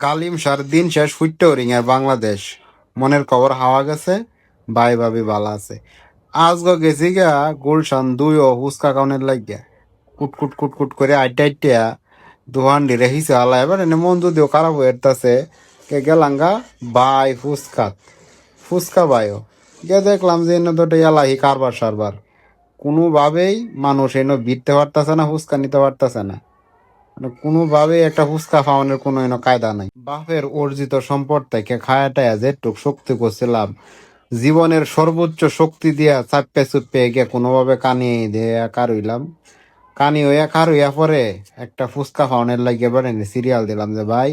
কালিম সার দিন শেষ ফুটতে রিঙের বাংলাদেশ। মনের খবর হাওয়া গেছে বাই ভাবি বালা আছে। আজ গেছি গা গুলশান দুই ও হুসকা কাউনের লাগিয়া। কুটকুট কুট কুট কুট করে আইটা আইটিয়া দুহান ডিরে হিসে আলা এবার এনে মন যদিও খারাপ হয়ে যেতেছে কে গেলাঙ্গা বাই ফুসকাত ফুসকা বাইও। গিয়ে দেখলাম যে এনে তো এলাহি কারবার সারবার। কোনোভাবেই মানুষ এনে বিটতে পারতেছে না ফুসকা নিতে পারতেছে না। কোনোভাবে একটা ফুচকা খাওয়ানোর কোনো কায়দা নাই। বাপের অর্জিত সম্পদ থেকে খায়াটায় যেটুক শক্তি করছিলাম, জীবনের সর্বোচ্চ শক্তি দিয়া চাপে চুপে গিয়ে কোনোভাবে কানি দিয়ে কার হইলাম কানি হইয়া কার হইয়া পরে একটা ফুচকা খাওয়ানোর লাগিয়ে বেড়ে সিরিয়াল দিলাম যে, ভাই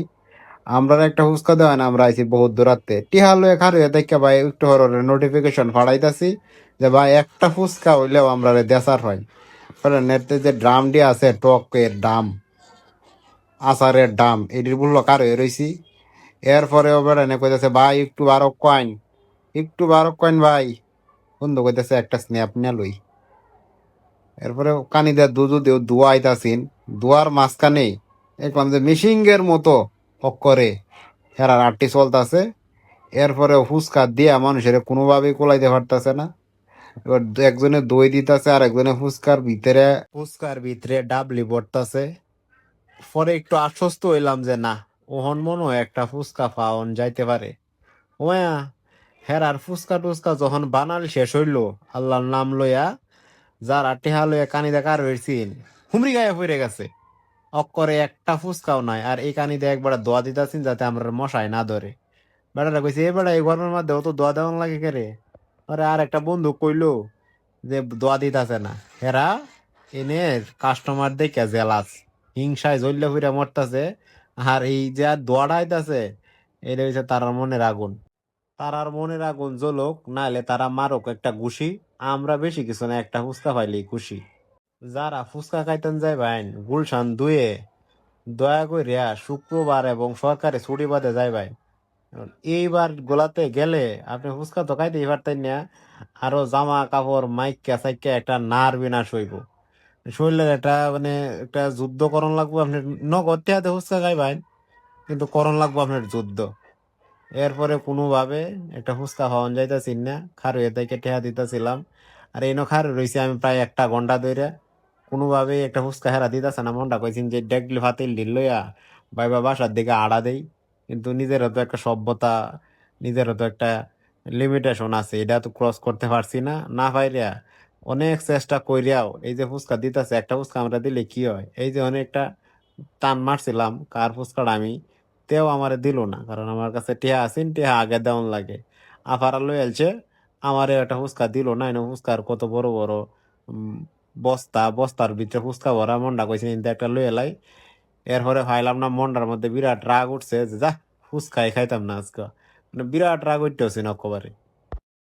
আমরা একটা ফুচকা দেওয়া না আমরা আইছি বহুত দূরাতে টিহাল হয়ে খার হইয়া দেখে ভাই একটু হরের নোটিফিকেশন ফাড়াইতাছি যে, ভাই, একটা ফুচকা হইলেও আমরা দেশার হয়। পরে নেটে যে ড্রামটি আছে, টকের ডাম আচারের দাম, এটির মূল্য কার হয়ে রয়েছি এরপরে ওবার এনে কইতেছে, ভাই, একটু বারো কয়েন। একটু বারো কয়েন, ভাই? বন্ধু কইতেছে, একটা স্ন্যাপ নিয়ে লই। এরপরে কানি দেয় দুধু দেও দুয়া আইতাছিন দুয়ার মাঝখানে দেখলাম যে মিশিংয়ের মতো অক্ষরে হেরার আটটি চলতেছে। এরপরে ফুচকা দিয়া মানুষের কোনোভাবেই কোলাইতে পারতেছে না। এবার একজনে দই দিতেছে আর একজনে ফুচকার ভিতরে ফুচকার ভিতরে ডাবলি পড়তেছে। পরে একটু আশ্বস্ত হইলাম যে না, ওহন মনে একটা ফুচকা পাওন যাইতে পারে। ওয়া হেরার ফুচকা টুচকা যখন বানাল শেষ হইল, আল্লাহর নাম লইয়া যার টেহা লইয়া কানি দেখার হয়েছিল হুমরি গায়ে পড়ে গেছে। অক্করে একটা ফুচকাও নাই, আর এই কানি দিয়ে একবার দোয়া দিতেছেন যাতে আমরা মশাই না ধরে। বেড়াটা কইছে, এ বেড়া এই গরমের মধ্যে অত দোয়া দেওয়ান লাগে কে রে আরে আর একটা বন্ধু কইলো যে দোয়া দিতেছে না। হেরা, এনে কাস্টমার দেখে জেলাস। হিংসায় জ্বললে ফিরে মরতাছে। আর এই যে আর দোয়াটা আইতাছে এটা হচ্ছে তারার মনের আগুন। তারার মনের আগুন জ্বলুক নাহলে তারা মারুক একটা ঘুষি। আমরা বেশি কিছু না, একটা ফুচকা পাইলেই খুশি। যারা ফুচকা খাইতেন যায় ভাইন, গুলশান দুয়ে। দয়া করে করিয়া শুক্রবার এবং সরকারি ছুটি বাদে যায় ভাই। এইবার গোলাতে গেলে আপনি ফুচকা তো খাইতেই পারতেন না। আরও জামা কাপড় মাইকা সাইকা একটা নার বিনাশ হইব। শরীরের একটা মানে একটা যুদ্ধ করণ লাগবো আপনার নগদ টেহাতে খাই ভাই কিন্তু করণ লাগবো আপনার যুদ্ধ। এরপরে কোনোভাবে একটা ফুচকা খাওয়ান যাইতেছি না খারুয়ে থেকে টেহা দিতেছিলাম। আর এই খার রয়েছে আমি প্রায় একটা ঘণ্টা ধরে কোনোভাবেই একটা ফুচকা হেরা দিতেছে না, মনটা কইছেন যে ডেকলি ফাতিল লইয়া বাইবা বাসার দিকে আড়া দেই। কিন্তু নিজেরও তো একটা সভ্যতা, নিজেরও তো একটা লিমিটেশন আছে, এটা তো ক্রস করতে পারছি না। না পাইরিয়া অনেক চেষ্টা করিয়াও এই যে ফুচকা দিতেছে, একটা ফুচকা আমরা দিলে কি হয়? এই যে অনেকটা টান মারছিলাম, কার ফুচকাটা আমি, তেও আমার দিল না, কারণ আমার কাছে টিহা আসিন টিহা আগে দেওয়ান লাগে। আফারা লই এলছে, আমারে একটা ফুচকা দিল না, এনে ফুচকার কত বড় বড় বস্তা, বস্তার ভিতরে ফুচকা ভরা মন্ডা কইছে কিন্তু একটা লই। এলাই এরপরে ভাইলাম না, মন্ডার মধ্যে বিরাট রাগ উঠছে যে যা ফুচকাই খাইতাম না আজকে। মানে বিরাট রাগ উঠতেছে না একেবারে।